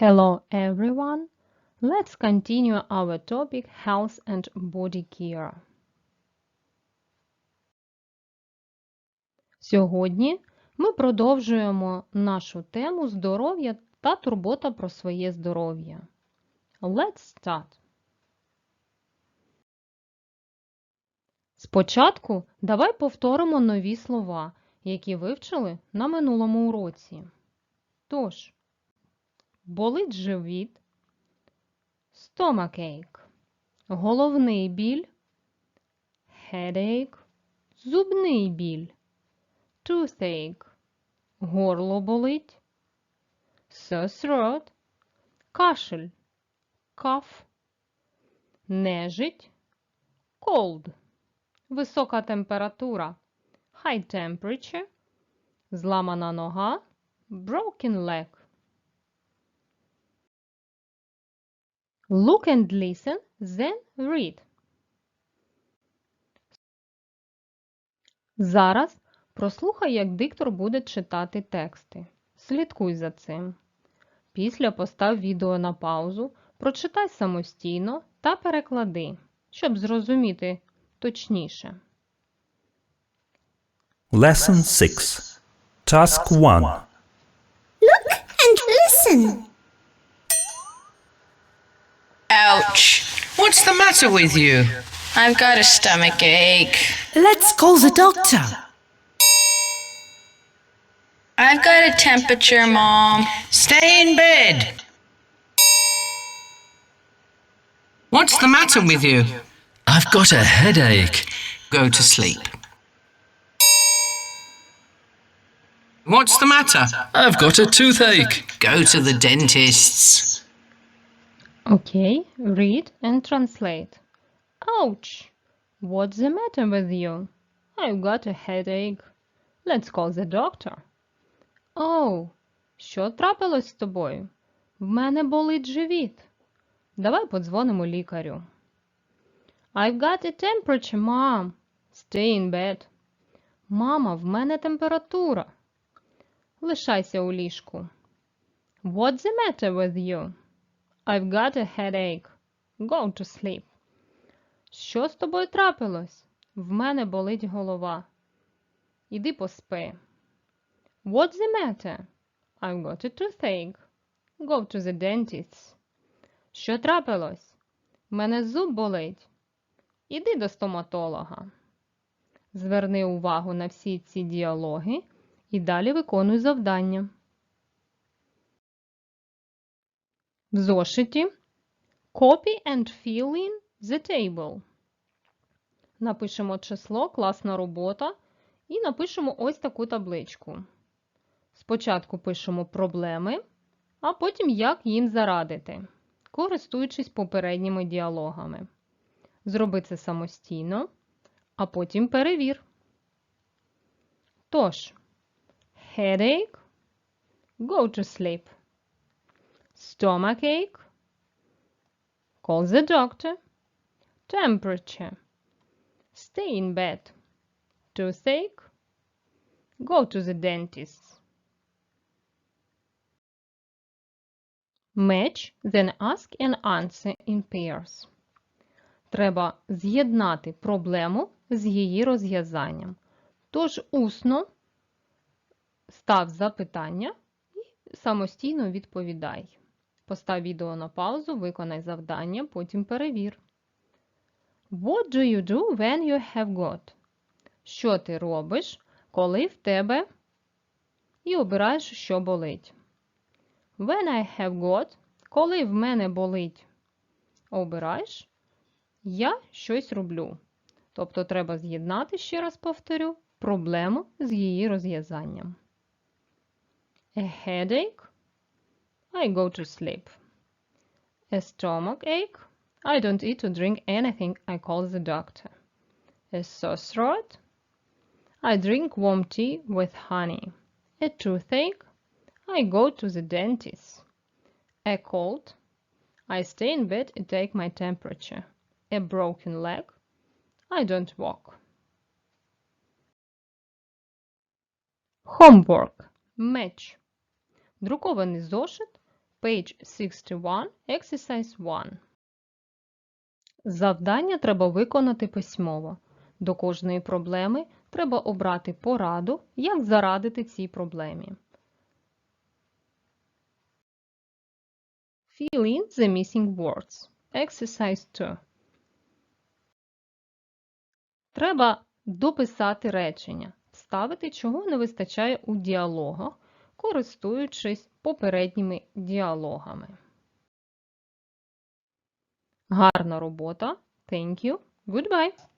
Hello everyone. Let's continue our topic health and body care. Сьогодні ми продовжуємо нашу тему здоров'я та турбота про своє здоров'я. Let's start. Спочатку давай повторимо нові слова, які вивчили на минулому уроці. Тож, болить живіт, stomachache, головний біль, headache, зубний біль, toothache, горло болить, sore throat, кашель, cough, нежить, cold, висока температура, high temperature, зламана нога, broken leg. Look and listen, then read. Зараз прослухай, як диктор буде читати тексти. Слідкуй за цим. Після постав відео на паузу, прочитай самостійно та переклади, щоб зрозуміти точніше. Lesson 6. Task 1. and listen. Ouch! What's the matter with you? I've got a stomach ache. Let's call the doctor. I've got a temperature, Mom. Stay in bed. What's the matter with you? I've got a headache. Go to sleep. What's the matter? I've got a toothache. Go to the dentist's. Okay, read and translate. Ouch! What's the matter with you? I've got a headache. Let's call the doctor. Oh, що трапилось з тобою? В мене болить живіт. Давай подзвонимо лікарю. I've got a temperature, mom. Stay in bed. Мама, в мене температура. Лишайся у ліжку. What's the matter with you? I've got a headache. Go to sleep. Що з тобою трапилось? В мене болить голова. Іди поспи. What's the matter? I've got a toothache. Go to the dentist. Що трапилось? Мене зуб болить. Іди до стоматолога. Зверни увагу на всі ці діалоги і далі виконуй завдання. В зошиті Copy and fill in the table. Напишемо число, класна робота і напишемо ось таку табличку. Спочатку пишемо проблеми, а потім як їм зарадити, користуючись попередніми діалогами. Зроби це самостійно, а потім перевір. Тож, headache, go to sleep. Stomachache, call the doctor. Temperature, stay in bed. Toothache, go to the dentist. Match, then ask and answer in pairs. Треба з'єднати проблему з її розв'язанням. Тож усно став запитання і самостійно відповідай. Постав відео на паузу, виконай завдання, потім перевір. What do you do when you have got? Що ти робиш, коли в тебе і обираєш, що болить. When I have got, коли в мене болить, обираєш, я щось роблю. Тобто треба з'єднати, ще раз повторю, проблему з її розв'язанням. A headache, I go to sleep. A stomach ache, I don't eat or drink anything, I call the doctor. A sore throat, I drink warm tea with honey. A toothache, I go to the dentist. A cold, I stay in bed and take my temperature. A broken leg, I don't walk. Homework. Match. Друкований зошит Page 61, Exercise 1. Завдання треба виконати письмово. До кожної проблеми треба обрати пораду, як зарадити цій проблемі. Fill in the missing words. Exercise 2. Треба дописати речення, вставити, чого не вистачає у діалогах, користуючись попередніми діалогами. Гарна робота. Thank you. Goodbye.